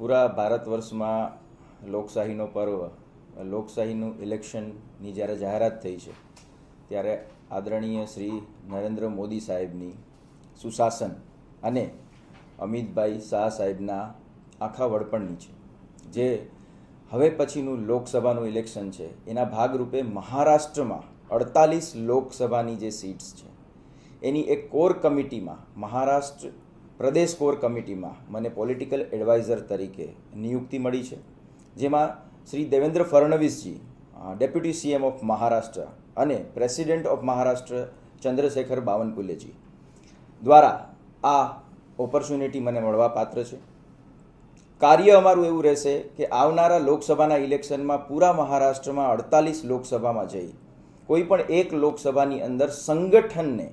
પૂરા ભારત વર્ષમાં લોકશાહીનો પર્વ, લોકશાહીનું ઇલેક્શનની જ્યારે જાહેરાત થઈ છે, ત્યારે આદરણીય શ્રી નરેન્દ્ર મોદી સાહેબની સુશાસન અને અમિતભાઈ શાહ સાહેબના આખા વડપણની છે. જે હવે પછીનું લોકસભાનું ઇલેક્શન છે, એના ભાગરૂપે મહારાષ્ટ્રમાં અડતાલીસ લોકસભાની જે સીટ્સ છે, એની એક કોર કમિટીમાં મહારાષ્ટ્ર પ્રદેશ કોર કમિટીમાં મને પોલિટિકલ એડવાઇઝર તરીકે નિયુક્તિ મળી છે, જેમાં શ્રી દેવેન્દ્ર ફડણવીસજી ડેપ્યુટી સીએમ ઓફ મહારાષ્ટ્ર અને પ્રેસિડેન્ટ ઓફ મહારાષ્ટ્ર ચંદ્રશેખર બાવનકુલેજી દ્વારા આ ઓપોર્ચ્યુનિટી મને મળવા પાત્ર છે. કાર્ય અમારું એવું રહેશે કે આવનારા લોકસભાના ઇલેક્શનમાં પૂરા મહારાષ્ટ્રમાં અડતાલીસ લોકસભામાં જઈ કોઈ પણ એક લોકસભાની અંદર સંગઠનને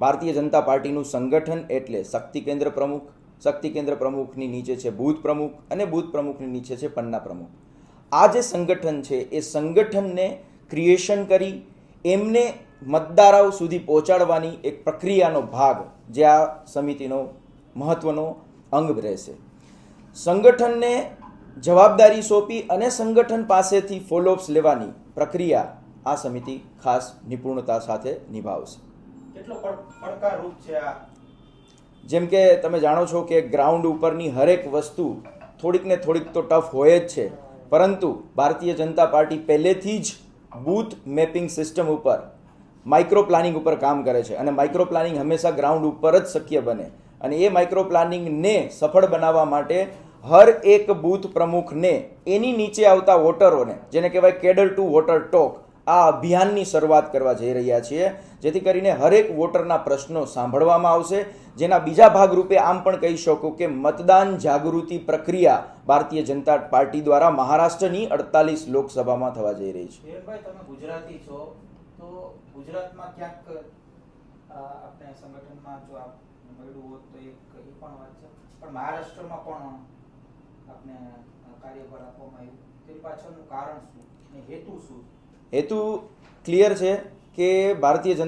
ભારતીય જનતા પાર્ટીનું સંગઠન એટલે શક્તિ કેન્દ્ર પ્રમુખ. શક્તિ કેન્દ્ર પ્રમુખની નીચે છે બૂથ પ્રમુખ અને બૂથ પ્રમુખની નીચે છે પન્ના પ્રમુખ. આ જે સંગઠન છે, એ સંગઠનને ક્રિએશન કરી, એમને મતદારાઓ સુધી પહોંચાડવાની એક પ્રક્રિયાનો ભાગ, જે આ સમિતિનો મહત્વનો અંગ રહેશે. સંગઠનને જવાબદારી સોંપી અને સંગઠન પાસેથી ફોલોઅપ્સ લેવાની પ્રક્રિયા આ સમિતિ ખાસ નિપુણતા સાથે નિભાવશે. કેટલો પડકારરૂપ છે આ? જેમ કે તમે જાણો છો કે ગ્રાઉન્ડ ઉપરની હરેક વસ્તુ થોડીક ને થોડીક તો ટફ હોય જ છે. પરંતુ ભારતીય જનતા પાર્ટી પહેલેથી જ બૂથ મેપિંગ સિસ્ટમ ઉપર, માઇક્રો પ્લાનિંગ ઉપર કામ કરે છે. અને માઇક્રો પ્લાનિંગ હંમેશા ગ્રાઉન્ડ ઉપર જ શક્ય બને. અને એ માઇક્રો પ્લાનિંગને સફળ બનાવવા માટે હર એક બૂથ પ્રમુખને એની નીચે આવતા વોટરોને, જેને કહેવાય કેડર ટુ વોટર ટોક આ અભિયાનની શરૂઆત કરવા જઈ રહ્યા છીએ. જેથી કરીને હરેક વોટરના પ્રશ્નો સાંભળવામાં આવશે. જેના બીજા ભાગરૂપે આમ પણ કહી શકું કે મતદાન જાગૃતિ પ્રક્રિયા ભારતીય જનતા પાર્ટી દ્વારા મહારાષ્ટ્રની અડતાલીસ લોકસભામાં થવા જઈ રહી છે. ગુજરાતી છો. તો ગુજરાતમાં ક્યાંક આપણે સંગઠનમાં જો આપ મળ્યું હોત તો એક એ પણ વાત છે. પણ મહારાષ્ટ્રમાં પણ આપને કાર્યભાર આપવામાં આવ્યું. તે પાછળનું કારણ શું? અને હેતુ શું? હેતુ ક્લિયર છે કે ભારતીય જનતા